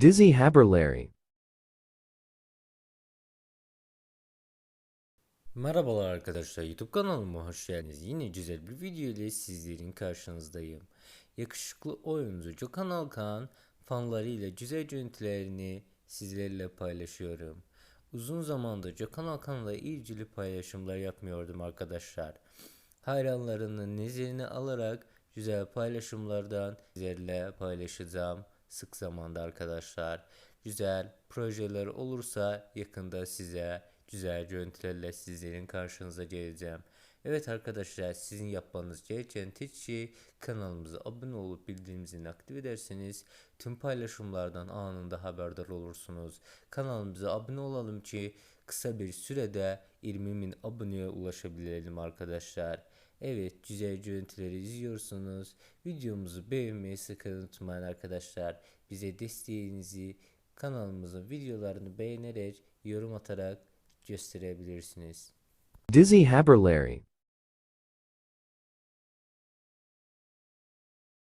Dizzy Haberlarry. Merhabalar arkadaşlar YouTube kanalıma hoş geldiniz. Yine güzel bir video ile sizlerin karşınızdayım. Yakışıklı oyuncu Gökhan Alkan fanlarıyla güzel görüntülerini sizlerle paylaşıyorum. Uzun zamandır Gökhan Alkan'la ilgili paylaşımlar yapmıyordum arkadaşlar. Hayranlarının nezerini alarak güzel paylaşımlardan sizlerle paylaşacağım sık zamanda arkadaşlar. Güzel projeler olursa yakında size güzel görüntülerle sizlerin karşınıza geleceğim. Evet arkadaşlar sizin yapmanız gereken tek şey kanalımıza abone olup bildirimini aktif ederseniz tüm paylaşımlardan anında haberdar olursunuz. Kanalımıza abone olalım ki kısa bir sürede 20 bin aboneye ulaşabilelim arkadaşlar. Evet güzel görüntüleri izliyorsunuz. Videomuzu beğenmeyi sakın unutmayın arkadaşlar. Bize desteğinizi kanalımızın videolarını beğenerek yorum atarak gösterebilirsiniz. Dizzy Haberlarry.